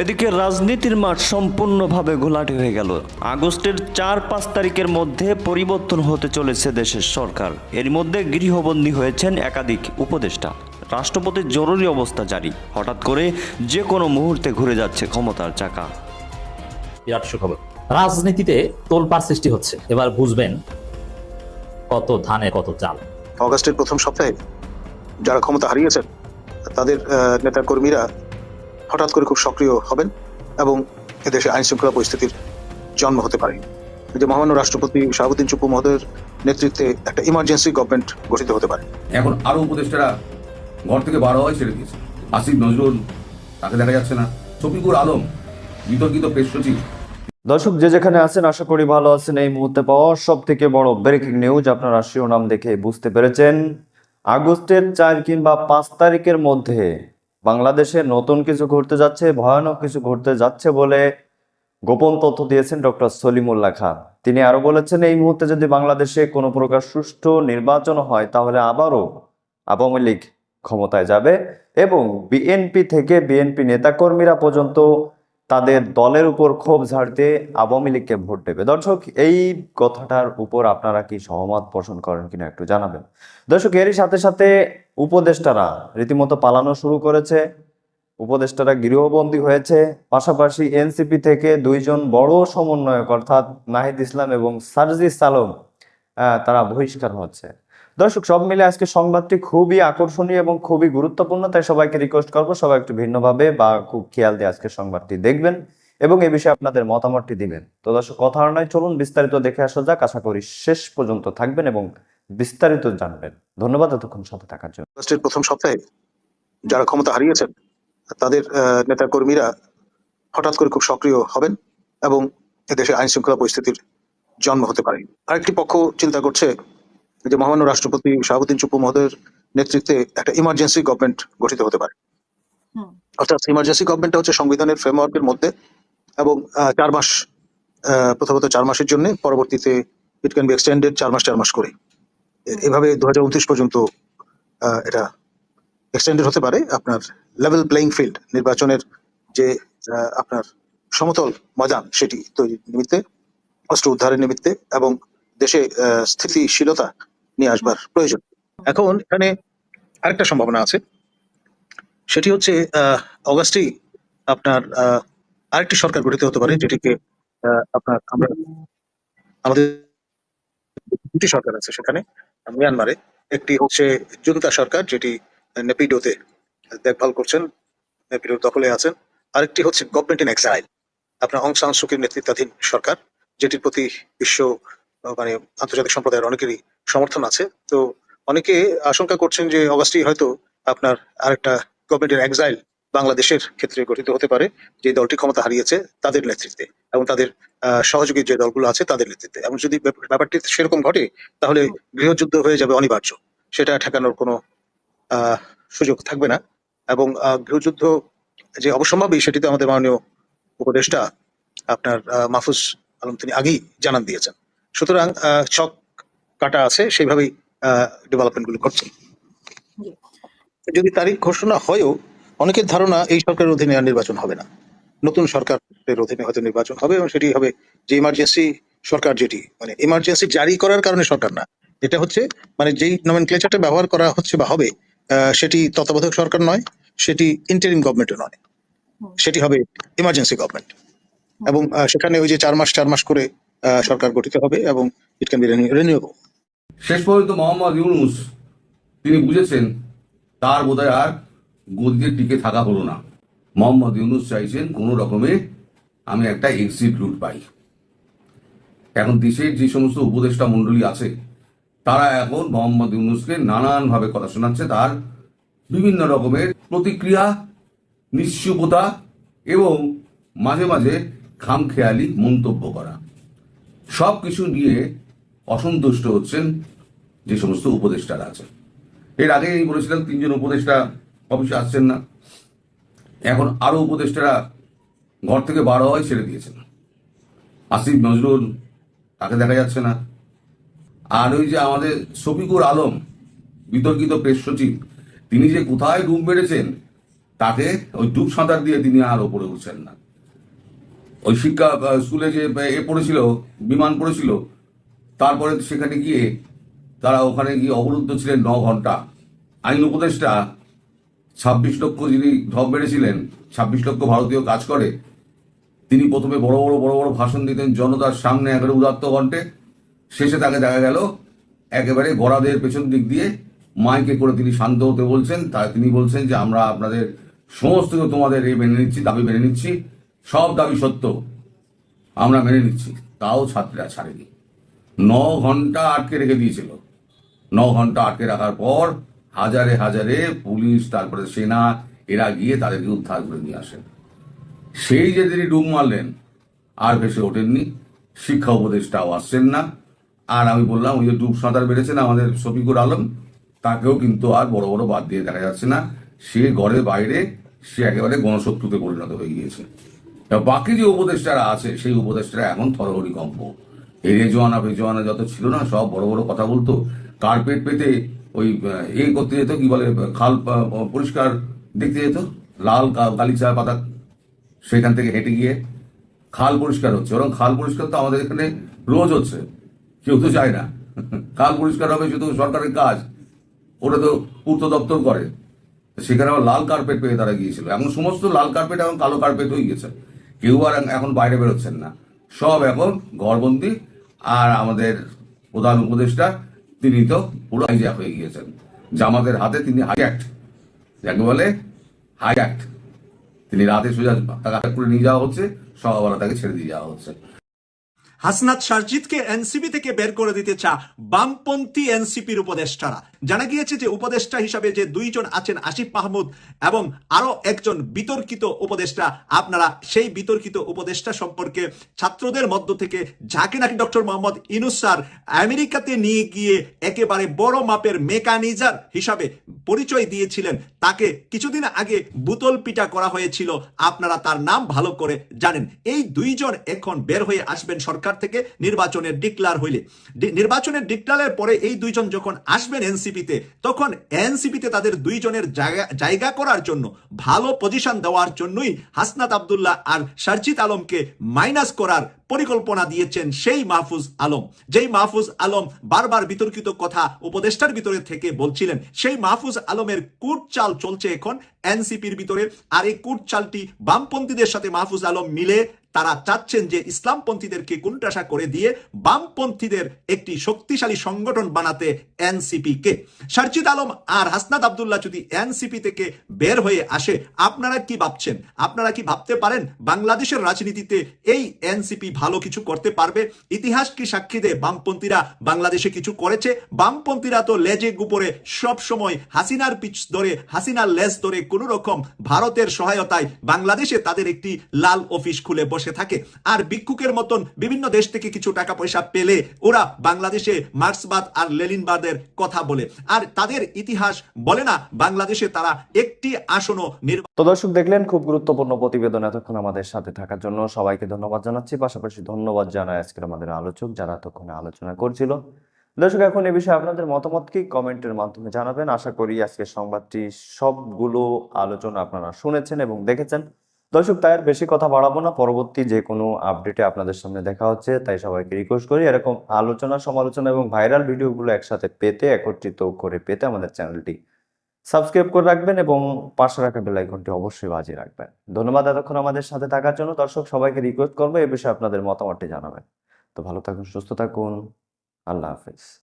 এদিকে রাজনীতির মাঠ সম্পূর্ণভাবে ঘোলাটে হয়ে গেল। আগস্টের চার পাঁচ তারিখের মধ্যে পরিবর্তন হতে চলেছে দেশের সরকার। এর মধ্যে গৃহবন্দী হয়েছেন একাধিক উপদেষ্টা। রাষ্ট্রপতির জরুরি অবস্থা জারি। হঠাৎ করে যে কোনো মুহূর্তে ঘুরে যাচ্ছে ক্ষমতার চাকা। বিরাট সুখবর রাজনীতিতে তোলপাড় সৃষ্টি হচ্ছে। এবার বুঝবেন কত ধানে কত চাল। অগাস্টের প্রথম সপ্তাহে যারা ক্ষমতা হারিয়েছেন তাদের আহ, নেতাকর্মীরা হঠাৎ করে খুব সক্রিয় হবেন এবং এদেশে আইন শৃঙ্খলা পরিস্থিতির জন্ম হতে পারে। যে মহামান্য রাষ্ট্রপতি শাহাবুদ্দিন চুপ্পু মহোদয়ের নেতৃত্বে একটা ইমার্জেন্সি গভর্নমেন্ট গঠিত হতে পারে। এখন আরও উপদেষ্টারা ঘর থেকে বার হওয়াই ছেড়ে দিয়েছে। আসিফ নজরুল তাকে দেখা যাচ্ছে না। শফিকুর আলম বিতর্কিত প্রেস সচিব। দর্শক যে যেখানে আছেন আশা করি ভালো আছেন এই মুহূর্তে পাওয়া সব থেকে বড় ব্রেকিং নিউজ আপনারা শিরোনাম দেখে বুঝতে পেরেছেন। আগস্টের চার কিংবা পাঁচ তারিখের মধ্যে বাংলাদেশে নতুন কিছু ঘটতে যাচ্ছে, ভয়ানক কিছু ঘটতে যাচ্ছে বলে গোপন তথ্য দিয়েছেন ডক্টর সলিমুল্লাহ খান। তিনি আরও বলেছেন, এই মুহূর্তে যদি বাংলাদেশে কোনো প্রকার সুষ্ঠু নির্বাচন হয়, তাহলে আবারও আওয়ামী লীগ ক্ষমতায় যাবে এবং বিএনপি থেকে বিএনপি নেতাকর্মীরা পর্যন্ত তাদের দলের উপর ক্ষোভ ঝাড়তে আওয়ামী লীগকে ভোট দেবে। দর্শক, এই কথাটার উপর আপনারা কি সহমত পোষণ করেন কিনা একটু জানাবেন। দর্শক, এরই সাথে সাথে উপদেষ্টারা রীতিমতো পালানো শুরু করেছে। উপদেষ্টারা গৃহবন্দী হয়েছে। পাশাপাশি এনসিপি থেকে দুইজন বড় সমন্বয়ক অর্থাৎ নাহিদ ইসলাম এবং সারজিস আহ, তারা বহিষ্কার হচ্ছে। দর্শক সব মিলে আজকে সংবাদটি খুবই আকর্ষণীয় এবং খুবই গুরুত্বপূর্ণ তাই সবাইকে রিকোয়েস্ট করব সবাই একটু ভিন্নভাবে বা খুব খেয়াল দিয়ে আজকে সংবাদটি দেখবেন এবং এ বিষয়ে আপনাদের মতামতটি দিবেন। তো দর্শক কথা নয় চলুন বিস্তারিত দেখে আসা যাক। আশা করি শেষ পর্যন্ত থাকবেন এবং বিস্তারিত জানবেন। ধন্যবাদ এতক্ষণ সাথে থাকার জন্য। প্রথম সপ্তাহে যারা ক্ষমতা হারিয়েছেন তাদের আহ, নেতাকর্মীরা হঠাৎ করে খুব সক্রিয় হবেন এবং এদেশে আইন শৃঙ্খলা পরিস্থিতির জন্ম হতে পারে। আরেকটি পক্ষ চিন্তা করছে যে মহামান্য রাষ্ট্রপতি শাহাবুদ্দিন চুপ্পু মহোদয়ের নেতৃত্বে একটা ইমার্জেন্সি গভর্নমেন্ট গঠিত হতে পারে। অর্থাৎ ইমার্জেন্সি গভর্নমেন্টটা হচ্ছে সংবিধানের ফ্রেমওয়ার্কের মধ্যে এবং আহ, চার মাস আহ, প্রথমত চার মাসের জন্য পরবর্তীতে ইট ক্যান বি এক্সটেন্ডেড চার মাস চার মাস করে। এভাবে দু হাজার উনত্রিশ পর্যন্ত এটা এক্সটেন্ডেড হতে পারে আপনার লেভেল প্লেইং ফিল্ড নির্বাচনের যে আপনার সমতল ময়দান সেটি তৈরির নিমিত্তে, অস্ত্র উদ্ধারের নিমিত্তে এবং দেশে স্থিতিশীলতা নিয়ে আসবার প্রয়োজন। এখন এখানে আরেকটা সম্ভাবনা আছে। সেটি হচ্ছে অগাস্টেই আপনার আরেকটি সরকার গঠিত হতে পারে যেটিকে আপনার আমরা, আমাদের দুটি সরকার আছে সেখানে। মিয়ানমারে একটি হচ্ছে জুনতা সরকার, যেটি নেপিডোতে দেখভাল করছেন নেপিডো দখলে আছেন। আরেকটি হচ্ছে গভর্নমেন্ট ইন এক্সাইল আপনার অং সান সুকির নেতৃত্বাধীন সরকার, যেটির প্রতি বিশ্ব মানে আন্তর্জাতিক সম্প্রদায়ের অনেকেরই সমর্থন আছে। তো অনেকে আশঙ্কা করছেন যে অগাস্টেই হয়তো আপনার আরেকটা গভর্নমেন্ট ইন এক্সাইল বাংলাদেশের ক্ষেত্রে গঠিত হতে পারে, যে দলটি ক্ষমতা হারিয়েছে তাদের নেতৃত্বে। এবং তাদের আহ, সহযোগী যে দলগুলো আছে তাদের নেতৃত্বে। এবং যদি ব্যাপারটি সেরকম ঘটে তাহলে গৃহযুদ্ধ হয়ে যাবে অনিবার্য। সেটা ঠেকানোর কোনো সুযোগ থাকবে না। এবং গৃহযুদ্ধ যে অবসম্ভাবী সেটিতে আমাদের মাননীয় উপদেষ্টা আপনার মাহফুজ আলম তিনি আগেই জানান দিয়েছেন। সুতরাং ছক কাটা আছে সেইভাবেই ডেভেলপমেন্টগুলো করছে যদি তারিখ ঘোষণা হয়েও অনেকের ধারণা এই সরকারের অধীনে আর নির্বাচন হবে না। নতুন সরকারের অধীনে হয়তো নির্বাচন হবে এবং সেটি হবে যে ইমার্জেন্সি সরকার যেটি মানে ইমার্জেন্সি জারি করার কারণে সরকার না। এটা হচ্ছে মানে যেই নমেনক্লেচারটা ব্যবহার করা হচ্ছে বা হবে আহ, সেটি তত্ত্বাবধায়ক সরকার নয় সেটি ইন্টারিম গভর্নমেন্টও নয়। সেটি হবে ইমার্জেন্সি গভর্নমেন্ট এবং আহ, সেখানে ওই যে চার মাস চার মাস করে আহ, সরকার গঠিত হবে এবং ইট ক্যান বি রিনিউয়েবল শেষ পর্যন্ত মোহাম্মদ ইউনুস তিনি বুঝেছেন তার বোধহয় আর গদিতে টিকে থাকা হলো না। মোহাম্মদ ইউনুস চাইছেন কোনো রকমে আমি একটা এক্সিট রুট পাই। এখন দেশের যে সমস্ত উপদেষ্টা মণ্ডলী আছে, তারা এখন মোহাম্মদ ইউনুসকে নানানভাবে কথা শোনাচ্ছে, তার বিভিন্ন রকমের প্রতিক্রিয়া, নিশ্চুপতা এবং মাঝে মাঝে খামখেয়ালি মন্তব্য করা। সব কিছু নিয়ে অসন্তুষ্ট হচ্ছেন যে সমস্ত উপদেষ্টারা আছে এর আগে বলেছিলাম, তিনজন উপদেষ্টা অফিসে আসছেন না। এখন আরও উপদেষ্টারা ঘর থেকে বার হওয়াই ছেড়ে দিয়েছেন আসিফ, নজরুল, তাকে দেখা যাচ্ছে না। আর ওই যে আমাদের শফিকুর আলম, বিতর্কিত প্রেস সচিব, তিনি যে কোথায় ডুব মেরেছেন, তাকে ওই ডুব সাঁতার দিয়ে তিনি আর ওপরে উঠছেন না। ওই শিক্ষা স্কুলে যে, এ পড়েছিল, বিমান পড়েছিল, তারপরে সেখানে গিয়ে তারা ওখানে গিয়ে অবরুদ্ধ ছিলেন ন ঘণ্টা। আইন উপদেষ্টা ছাব্বিশ লক্ষ যিনি ঢপ বেড়েছিলেন ছাব্বিশ লক্ষ ভারতীয় কাজ করে তিনি প্রথমে বড় বড় বড় বড় ভাষণ দিতেন জনতার সামনে একেবারে উদাত্ত কণ্ঠে। শেষে তাকে দেখা গেল একেবারে গড়াদের পেছন দিক দিয়ে। মাইকে করে তিনি শান্ত হতে বলছেন। তা তিনি বলছেন যে, আমরা আপনাদের সমস্ত তোমাদের এই মেনে নিচ্ছি, দাবি মেনে নিচ্ছি। সব দাবি সত্য। আমরা মেনে নিচ্ছি। তাও ছাত্রীরা ছাড়েনি। ন ঘণ্টা আটকে রেখে দিয়েছিল। ন ঘণ্টা আটকে রাখার পর হাজারে হাজারে পুলিশ, তারপরে সেনা, এরা গিয়ে তাদেরকে উদ্ধার করে নিয়ে আসেন। সেই যে তিনি ডুব মারলেন, আর ভেসে ওঠেননি। শিক্ষা উপদেষ্টাও আসছেন না। আর আমি বললাম, ওই যে ডুব সাঁতার বেড়েছেন আমাদের শফিকুর আলম, তাকেও কিন্তু আর বড় বড় বাদ দিয়ে দেখা যাচ্ছে না। সে ঘরের বাইরে, সে একেবারে গণশত্রুতে পরিণত হয়ে গিয়েছে। বাকি যে উপদেষ্টারা আছে, সেই উপদেষ্টারা এখন থরহরি কম্প। এই রেজোয়ানা ফেজোয়ানা যত ছিল না, সব বড় বড় কথা বলতো। কার্পেট পেতে ওই, এ করতে যেত, কি বলে, খাল পরিষ্কার দেখতে যেত। লাল গালিচা পাতা সেখান থেকে হেঁটে গিয়ে খাল পরিষ্কার হচ্ছে। বরং খাল পরিষ্কার তো আমাদের এখানে রোজ হচ্ছে। কেউ তো চায় না। খাল পরিষ্কার হবে শুধু সরকারের কাজ। ওটা তো পূর্ত দপ্তর করে। সেখানে আবার লাল কার্পেট পেয়ে তারা গিয়েছিল। এখন সমস্ত লাল কার্পেট এবং কালো কার্পেট হয়ে গেছে কেউ আর এখন বাইরে বেরোচ্ছেন না। সব এখন ঘরবন্দি। আর আমাদের প্রধান উপদেষ্টা, তিনি তো পুরো হাইজ্যাক হয়ে গিয়েছেন। জামাতের হাতে তিনি হাইজ্যাক্ট যাকে বলে হাইজ্যাক্ট তিনি রাতে সোজা তাকে করে নিয়ে যাওয়া হচ্ছে, সকালবেলা তাকে ছেড়ে দিয়ে যাওয়া হচ্ছে। হাসনাত সারজিৎকে এনসিপি থেকে বের করে দিতে চা বামপন্থী এনসিপির উপদেষ্টারা। জানা গিয়েছে যে উপদেষ্টা হিসাবে যে দুইজন আছেন আসিফ মাহমুদ এবং আরও একজন বিতর্কিত উপদেষ্টা, আপনারা সেই বিতর্কিত উপদেষ্টা সম্পর্কে ছাত্রদের মধ্য থেকে যাকে নাকি ডক্টর মোহাম্মদ ইনুস স্যার আমেরিকাতে নিয়ে গিয়ে একেবারে বড় মাপের মেকানিজার হিসাবে পরিচয় দিয়েছিলেন, তাকে কিছুদিন আগে বুতল পিটা করা হয়েছিল, আপনারা তার নাম ভালো করে জানেন। এই দুইজন এখন বের হয়ে আসবেন সরকার থেকে নির্বাচনের ডিক্লার হইলে। নির্বাচনের ডিক্লারের পরে এই দুইজন যখন আসবেন এনসিপিতে, তখন এনসিপিতে তাদের দুইজনের জায়গা জায়গা করার জন্য, ভালো পজিশন দেওয়ার জন্যই হাসনাত আবদুল্লাহ আর সার্জিত আলমকে মাইনাস করার পরিকল্পনা দিয়েছেন সেই মাহফুজ আলম। যেই মাহফুজ আলম বারবার বিতর্কিত কথা উপদেষ্টার ভিতরে থেকে বলছিলেন, সেই মাহফুজ আলমের কুট চাল চলছে এখন এনসিপির ভিতরে, আর এই কুট চালটি বামপন্থীদের সাথে মাহফুজ আলম মিলে তারা চাচ্ছেন যে ইসলামপন্থীদেরকে কুণ্ঠাসা করে দিয়ে বামপন্থীদের একটি শক্তিশালী সংগঠন বানাতে এনসিপি কে সারজিদ আলম আর হাসনাদ আবদুল্লাহ যদি এনসিপি থেকে বের হয়ে আসে, আপনারা কি ভাবছেন? আপনারা কি ভাবতে পারেন বাংলাদেশের রাজনীতিতে এই এনসিপি ভালো কিছু করতে পারবে। ইতিহাস কি সাক্ষী দেয়? বামপন্থীরা বাংলাদেশে কিছু করেছে। বামপন্থীরা তো লেজে গুপরে সব সময় হাসিনার পিছ ধরে, হাসিনার লেজ ধরে কোন রকম ভারতের সহায়তায় বাংলাদেশে তাদের একটি লাল অফিস খুলে বসে থাকে। আর ভিক্ষুকের মতন বিভিন্ন দেশ থেকে কিছু টাকা পয়সা পেলে ওরা বাংলাদেশে মার্ক্সবাদ আর লেলিনবাদের কথা বলে। আর তাদের ইতিহাস বলে না, বাংলাদেশে তারা একটি আসনও তো দর্শক দেখলেন, খুব গুরুত্বপূর্ণ প্রতিবেদন এতক্ষণ আমাদের সাথে থাকার জন্য সবাইকে ধন্যবাদ জানাচ্ছি। পাশাপাশি ধন্যবাদ জানাই আজকের আমাদের আলোচক যারা এতক্ষণে আলোচনা করছিল। দর্শক, এখন এ বিষয়ে আপনাদের মতামত কি? কমেন্টের মাধ্যমে জানাবেন। আশা করি আজকের সংবাদটি সবগুলো আলোচনা আপনারা শুনেছেন এবং দেখেছেন। দর্শক, তাই আর বেশি কথা বাড়াবো না। পরবর্তী যে কোনো আপডেটে আপনাদের সামনে দেখা হচ্ছে, তাই সবাইকে রিকোয়েস্ট করি এরকম আলোচনা, সমালোচনা এবং ভাইরাল ভিডিওগুলো একসাথে পেতে, একত্রিত করে পেতে আমাদের চ্যানেলটি সাবস্ক্রাইব করে রাখবেন এবং পাশে রাখা বেল আইকনটি অবশ্যই বাজিয়ে রাখবেন। ধন্যবাদ এতক্ষণ আমাদের সাথে থাকার জন্য। দর্শক, সবাইকে রিকোয়েস্ট করব এ বিষয়ে আপনাদের মতামতটি জানাবেন। তো ভালো থাকুন, সুস্থ থাকুন। আল্লাহ হাফেজ।